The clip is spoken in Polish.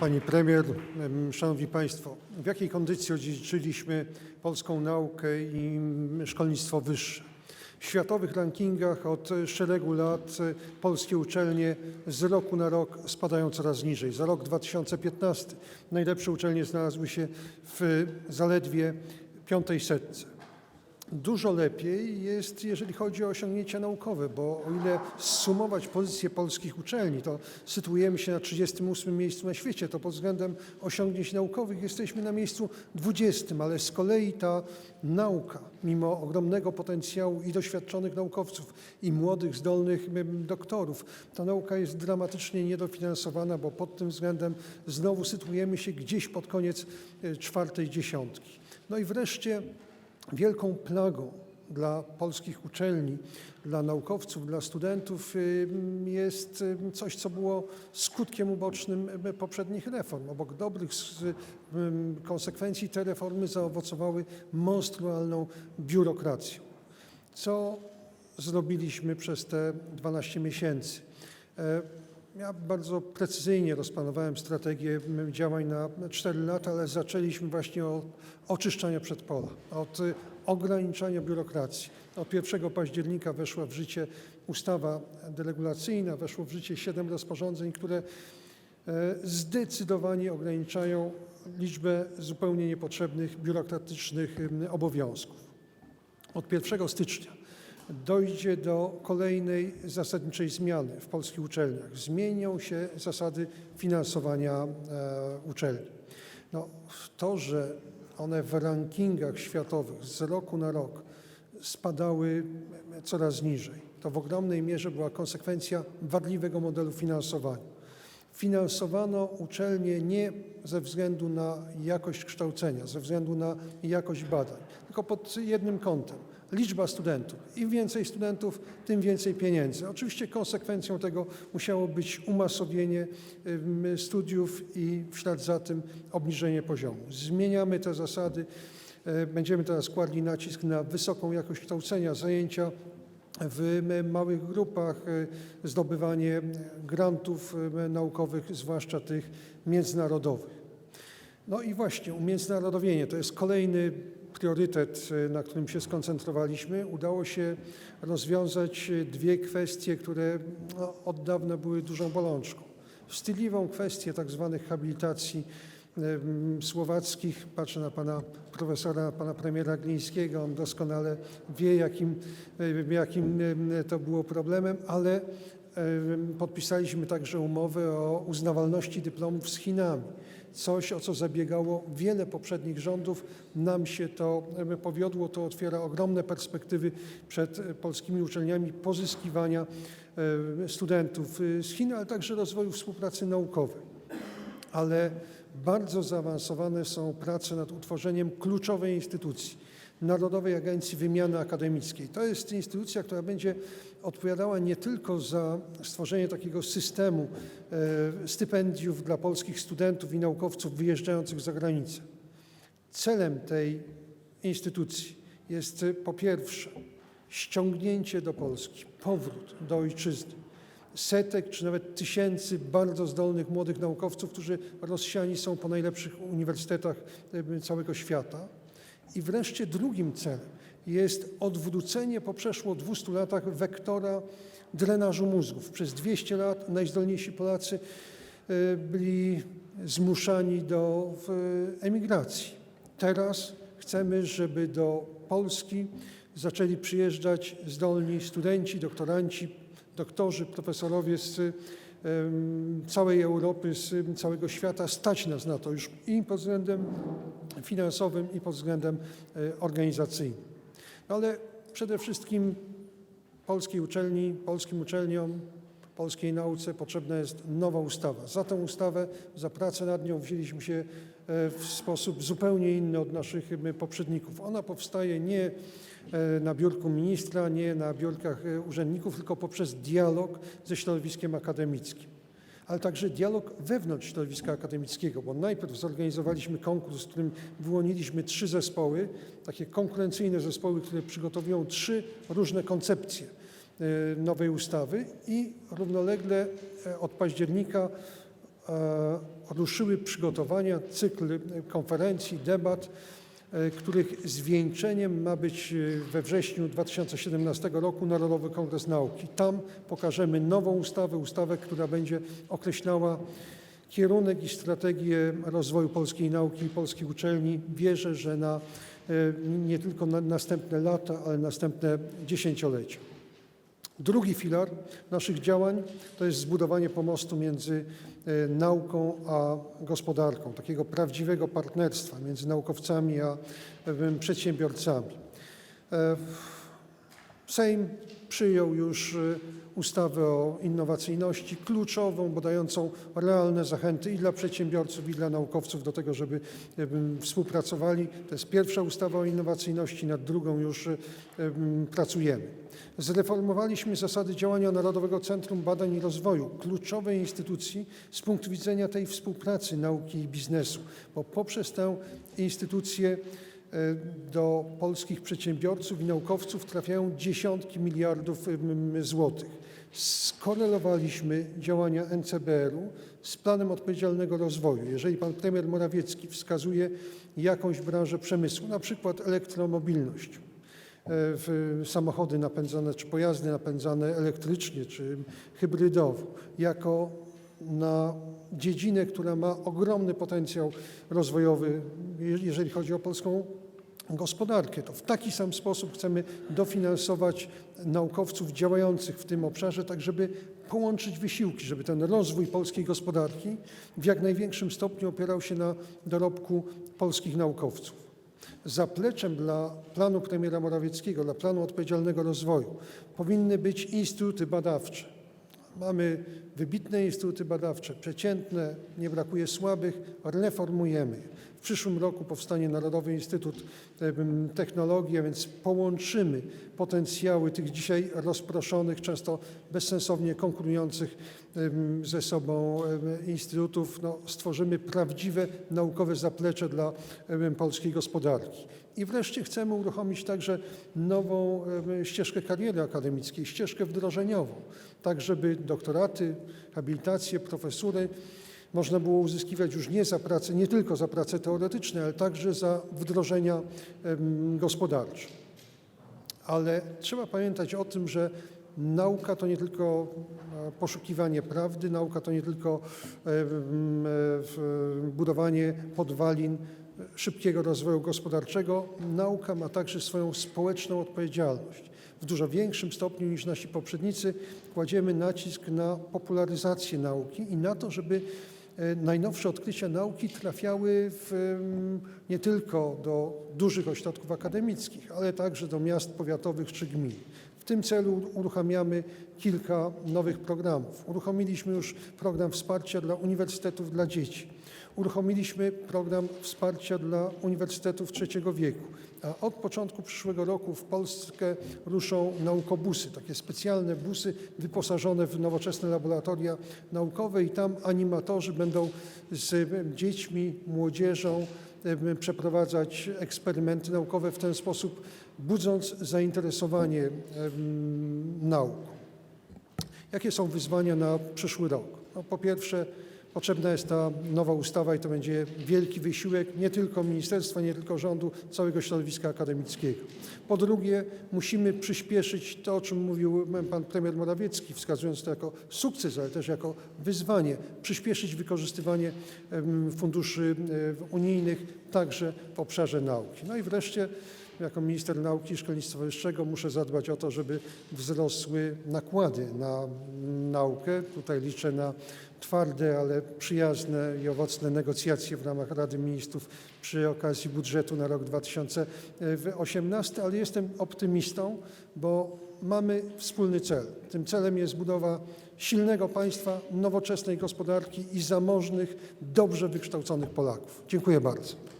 Pani premier, em, szanowni państwo, w jakiej kondycji odziedziczyliśmy polską naukę i szkolnictwo wyższe? W światowych rankingach od szeregu lat e, polskie uczelnie z roku na rok spadają coraz niżej. Za rok 2015 najlepsze uczelnie znalazły się w zaledwie piątej setce. Dużo lepiej jest, jeżeli chodzi o osiągnięcia naukowe, bo o ile sumować pozycje polskich uczelni, to sytuujemy się na 38 miejscu na świecie, to pod względem osiągnięć naukowych jesteśmy na miejscu 20, ale z kolei ta nauka, mimo ogromnego potencjału i doświadczonych naukowców, i młodych, zdolnych doktorów, ta nauka jest dramatycznie niedofinansowana, bo pod tym względem znowu sytuujemy się gdzieś pod koniec e, czwartej dziesiątki. No i wreszcie wielką plagą dla polskich uczelni, dla naukowców, dla studentów jest coś, co było skutkiem ubocznym ym, poprzednich reform. Obok dobrych konsekwencji te reformy zaowocowały monstrualną biurokracją. Co zrobiliśmy przez te 12 miesięcy? Ja bardzo precyzyjnie rozplanowałem strategię działań na 4 lata, ale zaczęliśmy właśnie od oczyszczania przedpola, od ograniczania biurokracji. Od 1 października weszła w życie ustawa deregulacyjna, weszło w życie 7 rozporządzeń, które e, zdecydowanie ograniczają liczbę zupełnie niepotrzebnych biurokratycznych obowiązków. Od 1 stycznia dojdzie do kolejnej zasadniczej zmiany w polskich uczelniach. Zmienią się zasady finansowania e, uczelni. No, to, że one w rankingach światowych z roku na rok spadały coraz niżej, to w ogromnej mierze była konsekwencja wadliwego modelu finansowania. Finansowano uczelnie nie ze względu na jakość kształcenia, ze względu na jakość badań, tylko pod jednym kątem. Liczba studentów. Im więcej studentów, tym więcej pieniędzy. Oczywiście konsekwencją tego musiało być umasowienie studiów i w ślad za tym obniżenie poziomu. Zmieniamy te zasady. E, Będziemy teraz kładli nacisk na wysoką jakość kształcenia, zajęcia w małych grupach, e, zdobywanie grantów e, naukowych, zwłaszcza tych międzynarodowych. No i właśnie umiędzynarodowienie to jest kolejny priorytet, e, na którym się skoncentrowaliśmy. Udało się rozwiązać dwie kwestie, które no, od dawna były dużą bolączką. Wstydliwą kwestię tak zwanych habilitacji słowackich. Patrzę na pana profesora, pana premiera Glińskiego. On doskonale wie, jakim, jakim to było problemem, ale podpisaliśmy także umowę o uznawalności dyplomów z Chinami. Coś, o co zabiegało wiele poprzednich rządów. Nam się to powiodło. To otwiera ogromne perspektywy przed polskimi uczelniami pozyskiwania studentów e, z Chin, ale także rozwoju współpracy naukowej ale bardzo zaawansowane są prace nad utworzeniem kluczowej instytucji Narodowej Agencji Wymiany Akademickiej. To jest instytucja, która będzie odpowiadała nie tylko za stworzenie takiego systemu e, stypendiów dla polskich studentów i naukowców wyjeżdżających za granicę. Celem tej instytucji jest po pierwsze ściągnięcie do Polski, powrót do ojczyzny setek czy nawet tysięcy bardzo zdolnych młodych naukowców, którzy rozsiani są po najlepszych uniwersytetach całego świata. I wreszcie drugim celem jest odwrócenie po przeszło 200 latach wektora drenażu mózgów. Przez 200 lat najzdolniejsi Polacy e, byli zmuszani do emigracji. Teraz chcemy, żeby do Polski zaczęli przyjeżdżać zdolni studenci, doktoranci, doktorzy, profesorowie z całej Europy, z całego świata. Stać nas na to już i pod względem finansowym, i pod względem e, organizacyjnym. No ale przede wszystkim polskiej uczelni, polskim uczelniom, polskiej nauce potrzebna jest nowa ustawa. Za tę ustawę, za pracę nad nią wzięliśmy się e, w sposób zupełnie inny od naszych poprzedników. Ona powstaje nie na biurku ministra, nie na biurkach e, urzędników, tylko poprzez dialog ze środowiskiem akademickim. Ale także dialog wewnątrz środowiska akademickiego, bo najpierw zorganizowaliśmy konkurs, w którym wyłoniliśmy trzy zespoły, takie konkurencyjne zespoły, które przygotowują trzy różne koncepcje e, nowej ustawy i równolegle e, od października e, ruszyły przygotowania, cykl konferencji, debat, e, których zwieńczeniem ma być e, we wrześniu 2017 roku Narodowy Kongres Nauki. Tam pokażemy nową ustawę, ustawę, która będzie określała kierunek i strategię rozwoju polskiej nauki i polskich uczelni. Wierzę, że na e, nie tylko na następne lata, ale następne dziesięciolecia. Drugi filar naszych działań to jest zbudowanie pomostu między e, nauką a gospodarką, takiego prawdziwego partnerstwa między naukowcami a e, przedsiębiorcami. E, Sejm przyjął już ustawę o innowacyjności, kluczową, bo dającą realne zachęty i dla przedsiębiorców, i dla naukowców do tego, żeby współpracowali. To jest pierwsza ustawa o innowacyjności, nad drugą już em, pracujemy. Zreformowaliśmy zasady działania Narodowego Centrum Badań i Rozwoju, kluczowej instytucji z punktu widzenia tej współpracy nauki i biznesu, bo poprzez tę instytucję e, do polskich przedsiębiorców i naukowców trafiają dziesiątki miliardów złotych. Skorelowaliśmy działania NCBR-u z planem odpowiedzialnego rozwoju. Jeżeli pan premier Morawiecki wskazuje jakąś branżę przemysłu, na przykład elektromobilność, e, w samochody napędzane, czy pojazdy napędzane elektrycznie, czy hybrydowo, jako na dziedzinę, która ma ogromny potencjał rozwojowy, je- jeżeli chodzi o polską gospodarkę. To w taki sam sposób chcemy dofinansować naukowców działających w tym obszarze, tak żeby połączyć wysiłki, żeby ten rozwój polskiej gospodarki w jak największym stopniu opierał się na dorobku polskich naukowców. Zapleczem dla planu premiera Morawieckiego, dla planu odpowiedzialnego rozwoju powinny być instytuty badawcze. Mamy wybitne instytuty badawcze, przeciętne, nie brakuje słabych, reformujemy. je. W przyszłym roku powstanie Narodowy Instytut Technologii, a więc połączymy potencjały tych dzisiaj rozproszonych, często bezsensownie konkurujących ze sobą instytutów. No, stworzymy prawdziwe naukowe zaplecze dla polskiej gospodarki. I wreszcie chcemy uruchomić także nową ścieżkę kariery akademickiej, ścieżkę wdrożeniową, tak żeby doktoraty, habilitacje, profesury można było uzyskiwać już nie za pracę, nie tylko za prace teoretyczne, ale także za wdrożenia gospodarcze. Ale trzeba pamiętać o tym, że nauka to nie tylko e, poszukiwanie prawdy, nauka to nie tylko e, m, e, budowanie podwalin szybkiego rozwoju gospodarczego. Nauka ma także swoją społeczną odpowiedzialność. W dużo większym stopniu niż nasi poprzednicy kładziemy nacisk na popularyzację nauki i na to, żeby najnowsze odkrycia nauki trafiały w, em, nie tylko do dużych ośrodków akademickich, ale także do miast powiatowych czy gmin. W tym celu uruchamiamy kilka nowych programów. Uruchomiliśmy już program wsparcia dla uniwersytetów dla dzieci. Uruchomiliśmy program wsparcia dla uniwersytetów trzeciego wieku. A od początku przyszłego roku w Polskę ruszą naukobusy, takie specjalne busy wyposażone w nowoczesne laboratoria naukowe i tam animatorzy będą z dziećmi, młodzieżą przeprowadzać eksperymenty naukowe w ten sposób, budząc zainteresowanie nauką. Jakie są wyzwania na przyszły rok? No, po pierwsze, potrzebna jest ta nowa ustawa i to będzie wielki wysiłek nie tylko ministerstwa, nie tylko rządu, całego środowiska akademickiego. Po drugie, musimy przyspieszyć to, o czym mówił pan premier Morawiecki, wskazując to jako sukces, ale też jako wyzwanie, przyspieszyć wykorzystywanie funduszy e, unijnych także w obszarze nauki. No i wreszcie jako minister nauki i szkolnictwa wyższego muszę zadbać o to, żeby wzrosły nakłady na naukę. Tutaj liczę na twarde, ale przyjazne i owocne negocjacje w ramach Rady Ministrów przy okazji budżetu na rok 2018, ale jestem optymistą, bo mamy wspólny cel. Tym celem jest budowa silnego państwa, nowoczesnej gospodarki i zamożnych, dobrze wykształconych Polaków. Dziękuję bardzo.